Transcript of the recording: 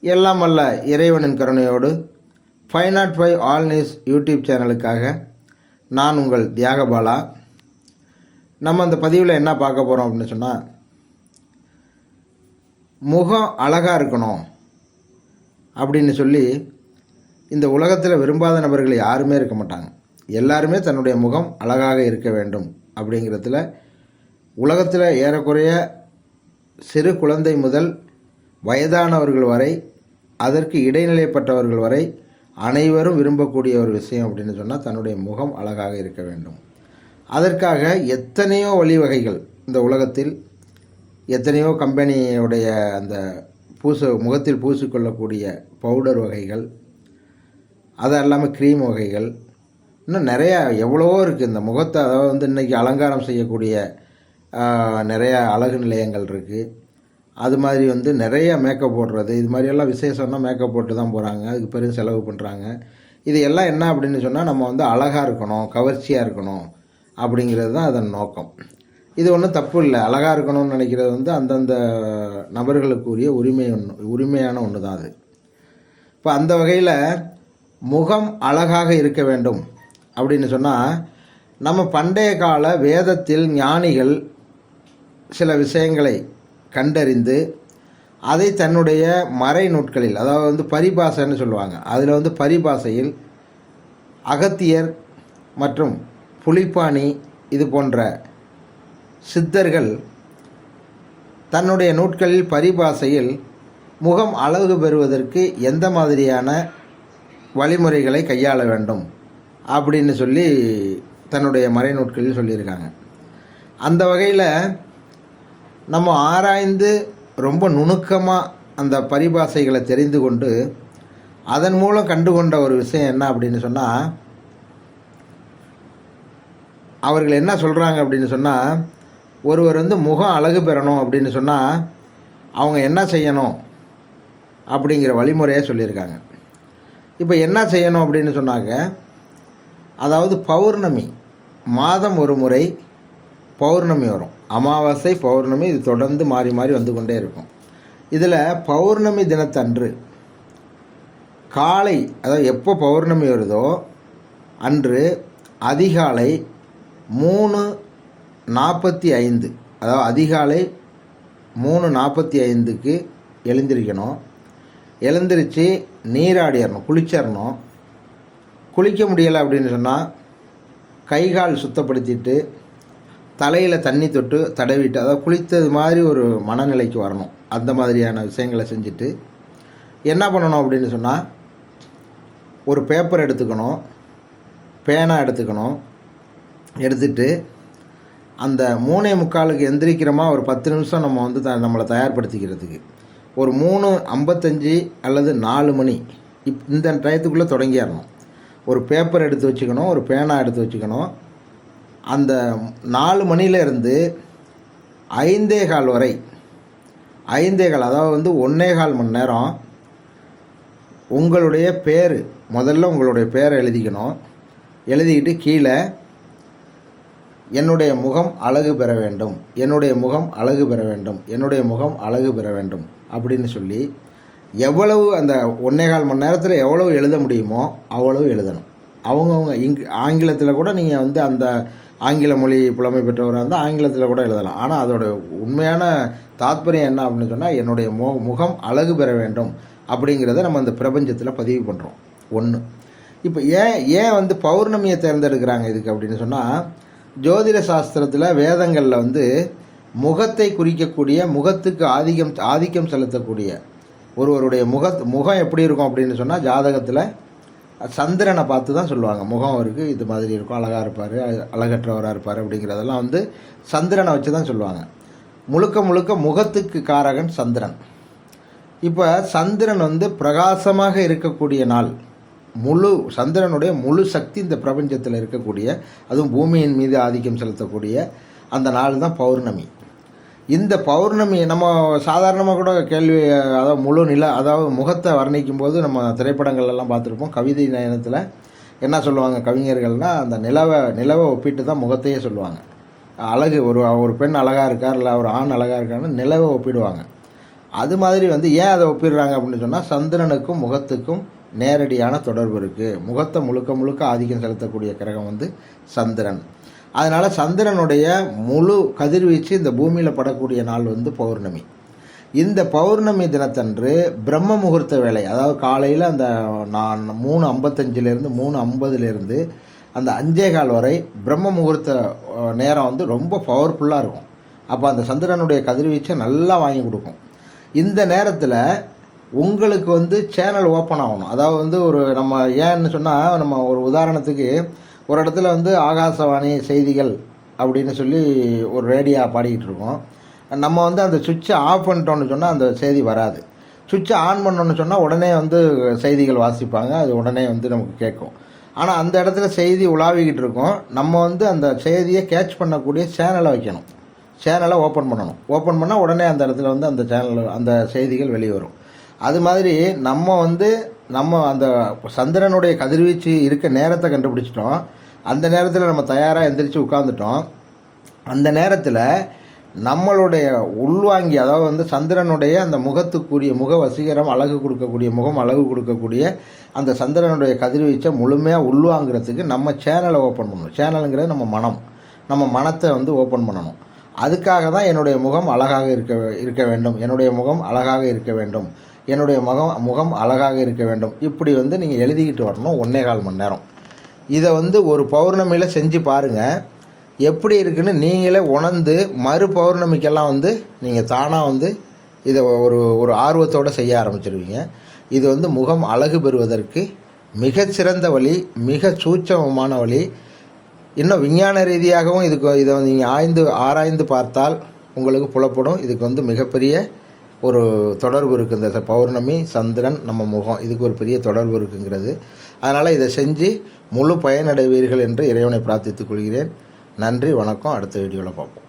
எல்லாம் அல்ல இறைவனின் கருணையோடு five nought five all news YouTube சேனலுக்காக நான் உங்கள் தியாகபாலா. நம்ம அந்த பதிவில் என்ன பார்க்க போகிறோம் அப்படின்னு சொன்னால் முகம் அழகாக இருக்கணும் அப்படின்னு சொல்லி இந்த உலகத்தில் விரும்பாத நபர்கள் யாருமே இருக்க மாட்டாங்க. எல்லாருமே தன்னுடைய முகம் அழகாக இருக்க வேண்டும் அப்படிங்கிறதுல உலகத்தில் ஏறக்குறைய சிறு குழந்தை முதல் வயதானவர்கள் வரை அதற்கு இடைநிலைப்பட்டவர்கள் வரை அனைவரும் விரும்பக்கூடிய ஒரு விஷயம் அப்படின்னு சொன்னால் தன்னுடைய முகம் அழகாக இருக்க வேண்டும். அதற்காக எத்தனையோ வழிவகைகள் இந்த உலகத்தில் எத்தனையோ கம்பெனியுடைய அந்த பூச முகத்தில் பூசிக்கொள்ளக்கூடிய பவுடர் வகைகள் அது இல்லாமல் க்ரீம் வகைகள் இன்னும் நிறையா எவ்வளவோ இருக்குது இந்த முகத்தை அதாவது வந்து இன்றைக்கி அலங்காரம் செய்யக்கூடிய நிறையா அழகு நிலையங்கள் இருக்குது அது மாதிரி வந்து நிறைய மேக்கப் போடுறது. இது மாதிரியெல்லாம் விசேஷம்னா மேக்கப் போட்டு தான் போகிறாங்க அதுக்கு பெரும் செலவு பண்ணுறாங்க இது எல்லாம் என்ன அப்படின்னு சொன்னால் நம்ம வந்து அழகாக இருக்கணும் கவர்ச்சியாக இருக்கணும் அப்படிங்கிறது தான் அதன் நோக்கம். இது ஒன்றும் தப்பு இல்லை. அழகாக இருக்கணும்னு நினைக்கிறது வந்து அந்தந்த நபர்களுக்குரிய உரிமை ஒன்று உரிமையான ஒன்று தான் அது. இப்போ அந்த வகையில் முகம் அழகாக இருக்க வேண்டும் அப்படின்னு சொன்னால் நம்ம பண்டைய கால வேதத்தில் ஞானிகள் சில விஷயங்களை கண்டறிந்து அதை தன்னுடைய மறை நூட்களில் அதாவது வந்து பரிபாசைன்னு சொல்லுவாங்க அதில் வந்து பரிபாசையில் அகத்தியர் மற்றும் புலிப்பாணி இது போன்ற சித்தர்கள் தன்னுடைய நூட்களில் பரிபாசையில் முகம் அழகு பெறுவதற்கு எந்த மாதிரியான வழிமுறைகளை கையாள வேண்டும் அப்படின்னு சொல்லி தன்னுடைய மறைநூட்களில் சொல்லியிருக்காங்க. அந்த வகையில் நம்ம ஆராய்ந்து ரொம்ப நுணுக்கமாக அந்த பரிபாசைகளை தெரிந்து கொண்டு அதன் மூலம் கண்டுகொண்ட ஒரு விஷயம் என்ன அப்படின்னு சொன்னால் அவர்கள் என்ன சொல்கிறாங்க அப்படின்னு சொன்னால் ஒருவர் வந்து முகம் அழகு பெறணும் அப்படின்னு சொன்னால் அவங்க என்ன செய்யணும் அப்படிங்கிற வழிமுறையை சொல்லியிருக்காங்க. இப்போ என்ன செய்யணும் அப்படின்னு சொன்னாங்க அதாவது பௌர்ணமி மாதம் ஒரு முறை பௌர்ணமி வரும். அமாவாசை பௌர்ணமி இது தொடர்ந்து மாறி மாறி வந்து கொண்டே இருக்கும். இதில் பௌர்ணமி தினத்தன்று காலை அதாவது எப்போ பௌர்ணமி வருதோ அன்று அதிகாலை மூணு நாற்பத்தி ஐந்து அதாவது அதிகாலை மூணு நாற்பத்தி ஐந்துக்கு எழுந்திரிக்கணும். எழுந்திரிச்சு நீராடிடணும் குளிச்சிடணும் குளிக்க முடியலை அப்படின்னு சொன்னால் கை கால் சுத்தப்படுத்திட்டு தலையில் தண்ணி தொட்டு தடவிட்டு அதாவது குளித்தது மாதிரி ஒரு மனநிலைக்கு வரணும். அந்த மாதிரியான விஷயங்களை செஞ்சுட்டு என்ன பண்ணணும் அப்படின்னு சொன்னால் ஒரு பேப்பர் எடுத்துக்கணும் பேனா எடுத்துக்கணும் எடுத்துட்டு அந்த மூணே முக்காலுக்கு எந்திரிக்கிறோமா ஒரு பத்து நிமிஷம் நம்ம வந்து த நம்மளை தயார்படுத்திக்கிறதுக்கு. ஒரு மூணு ஐம்பத்தஞ்சு அல்லது நாலு மணி இப் இந்த டயத்துக்குள்ளே தொடங்கிடணும் ஒரு பேப்பர் எடுத்து வச்சுக்கணும் ஒரு பேனா எடுத்து வச்சுக்கணும் அந்த நாலு மணியிலேருந்து ஐந்தே கால் வரை ஐந்தே கால் அதாவது வந்து ஒன்றே கால் மணி நேரம் உங்களுடைய பேர் முதல்ல உங்களுடைய பேரை எழுதிக்கணும். எழுதிக்கிட்டு கீழே என்னுடைய முகம் அழகு பெற வேண்டும். என்னுடைய முகம் அழகு பெற வேண்டும். என்னுடைய முகம் அழகு பெற வேண்டும். அப்படின்னு சொல்லி எவ்வளவு அந்த ஒன்றே கால் மணி நேரத்தில் எவ்வளவு எழுத முடியுமோ அவ்வளவு எழுதணும். அவங்கவுங்க இங் ஆங்கிலத்தில் கூட நீங்கள் வந்து அந்த ஆங்கில மொழி புலமை பெற்றவராக இருந்தால் ஆங்கிலத்தில் கூட எழுதலாம். ஆனால் அதோட உண்மையான தாத்பரியம் என்ன அப்படின்னு சொன்னால் என்னுடைய மு முகம் அழகு பெற வேண்டும் அப்படிங்கிறத நம்ம அந்த பிரபஞ்சத்தில் பதிவு பண்ணுறோம் ஒன்று இப்போ ஏன் ஏன் வந்து பௌர்ணமியை தேர்ந்தெடுக்கிறாங்க இதுக்கு அப்படின்னு சொன்னால் ஜோதிட சாஸ்திரத்தில் வேதங்களில் வந்து முகத்தை குறிக்கக்கூடிய முகத்துக்கு ஆதிக்கம் ஆதிக்கம் செலுத்தக்கூடிய ஒருவருடைய முக முகம் எப்படி இருக்கும் அப்படின்னு சொன்னால் ஜாதகத்தில் சந்திரனை பார்த்து தான் சொல்லுவாங்க. முகம் அவருக்கு இது மாதிரி இருக்கும் அழகாக இருப்பார் அழகற்றவராக இருப்பார் அப்படிங்கிறதெல்லாம் வந்து சந்திரனை வச்சு தான் சொல்லுவாங்க. முழுக்க முழுக்க முகத்துக்கு காரகன் சந்திரன். இப்போ சந்திரன் வந்து பிரகாசமாக இருக்கக்கூடிய நாள். முழு சந்திரனுடைய முழு சக்தி இந்த பிரபஞ்சத்தில் இருக்கக்கூடிய அதுவும் பூமியின் மீது ஆதிக்கம் செலுத்தக்கூடிய அந்த நாள் தான் பௌர்ணமி. இந்த பௌர்ணமி நம்ம சாதாரணமாக கூட கேள்வி அதாவது முழு நில அதாவது முகத்தை வர்ணிக்கும் போது நம்ம திரைப்படங்கள் எல்லாம் பார்த்துருப்போம். கவிதை நயனத்தில் என்ன சொல்லுவாங்க கவிஞர்கள்னால் அந்த நிலவை நிலவை ஒப்பிட்டு தான் முகத்தையே சொல்லுவாங்க. அழகு ஒரு ஒரு பெண் அழகாக இருக்கார் இல்லை ஒரு ஆண் அழகாக இருக்காருன்னு நிலவை ஒப்பிடுவாங்க. அது மாதிரி வந்து ஏன் அதை ஒப்பிடுறாங்க அப்படின்னு சொன்னால் சந்திரனுக்கும் முகத்துக்கும் நேரடியான தொடர்பு இருக்குது முகத்தை முழுக்க முழுக்க ஆதிக்கம் செலுத்தக்கூடிய கிரகம் வந்து சந்திரன். அதனால் சந்திரனுடைய முழு கதிர்வீச்சு இந்த பூமியில் படக்கூடிய நாள் வந்து பௌர்ணமி. இந்த பௌர்ணமி தினத்தன்று பிரம்ம முகூர்த்த வேலை அதாவது காலையில் அந்த நான் மூணு ஐம்பத்தஞ்சிலேருந்து மூணு ஐம்பதுலேருந்து அந்த அஞ்சே கால் வரை பிரம்ம முகூர்த்த நேரம் வந்து ரொம்ப பவர்ஃபுல்லாக இருக்கும். அப்போ அந்த சந்திரனுடைய கதிர்வீச்சை நல்லா வாங்கி கொடுக்கும். இந்த நேரத்தில் உங்களுக்கு வந்து சேனல் ஓப்பன் ஆகணும். அதாவது வந்து ஒரு நம்ம ஏன்னு சொன்னால் நம்ம ஒரு உதாரணத்துக்கு ஒரு இடத்துல வந்து ஆகாசவாணி செய்திகள் அப்படின்னு சொல்லி ஒரு ரேடியோ பாடிக்கிட்டு இருக்கோம் நம்ம வந்து அந்த சுவிட்சை ஆஃப் பண்ணிட்டோம்னு சொன்னால் அந்த செய்தி வராது. சுவிட்சை ஆன் பண்ணோன்னு சொன்னால் உடனே வந்து செய்திகள் வாசிப்பாங்க. அது உடனே வந்து நமக்கு கேட்கும். ஆனால் அந்த இடத்துல செய்தி உலாவிக்கிட்டு இருக்கோம் நம்ம வந்து அந்த செய்தியை கேட்ச் பண்ணக்கூடிய சேனலை வைக்கணும். சேனலை ஓப்பன் பண்ணணும். ஓப்பன் பண்ணால் உடனே அந்த இடத்துல வந்து அந்த சேனல் அந்த செய்திகள் வெளியே வரும் அது மாதிரி நம்ம வந்து நம்ம அந்த சந்திரனுடைய கதிர்வீச்சு இருக்க நேரத்தை கண்டுபிடிச்சிட்டோம். அந்த நேரத்தில் நம்ம தயாராக எந்திரிச்சு உட்காந்துட்டோம் அந்த நேரத்தில் நம்மளுடைய உள்வாங்கி அதாவது வந்து சந்திரனுடைய அந்த முகத்துக்குரிய முக வசீகரம் அழகு கொடுக்கக்கூடிய முகம் அழகு கொடுக்கக்கூடிய அந்த சந்திரனுடைய கதிர்வீச்சை முழுமையாக உள்வாங்கிறதுக்கு நம்ம சேனலை ஓப்பன் பண்ணணும். சேனலுங்கிறது நம்ம மனம். நம்ம மனத்தை வந்து ஓப்பன் பண்ணணும். அதுக்காக தான் என்னுடைய முகம் அழகாக இருக்க இருக்க வேண்டும். என்னுடைய முகம் அழகாக இருக்க வேண்டும். என்னுடைய முகம் முகம் அழகாக இருக்க வேண்டும். இப்படி வந்து நீங்கள் எழுதிக்கிட்டு வரணும் ஒன்றே கால் மணி நேரம். இதை வந்து ஒரு பௌர்ணமியில் செஞ்சு பாருங்கள் எப்படி இருக்குன்னு நீங்களே உணர்ந்து மறு பௌர்ணமிக்கெல்லாம் வந்து நீங்கள் தானாக வந்து இதை ஒரு ஒரு ஆர்வத்தோடு செய்ய ஆரம்பிச்சிருவீங்க. இது வந்து முகம் அழகு பெறுவதற்கு மிகச்சிறந்த வழி மிக சூட்சமமான வழி. இன்னும் விஞ்ஞான ரீதியாகவும் இதுக்கு இதை நீங்கள் ஆய்ந்து ஆராய்ந்து பார்த்தால் உங்களுக்கு புலப்படும். இதுக்கு வந்து மிகப்பெரிய ஒரு தொடர்பு இருக்குது. இந்த பௌர்ணமி சந்திரன் நம்ம முகம் இதுக்கு ஒரு பெரிய தொடர்பு இருக்குங்கிறது. அதனால் இதை செஞ்சு முழு பயனடைவீர்கள் என்று இறைவனை பிரார்த்தித்துக் கொள்கிறேன். நன்றி வணக்கம். அடுத்த வீடியோவில் பார்ப்போம்.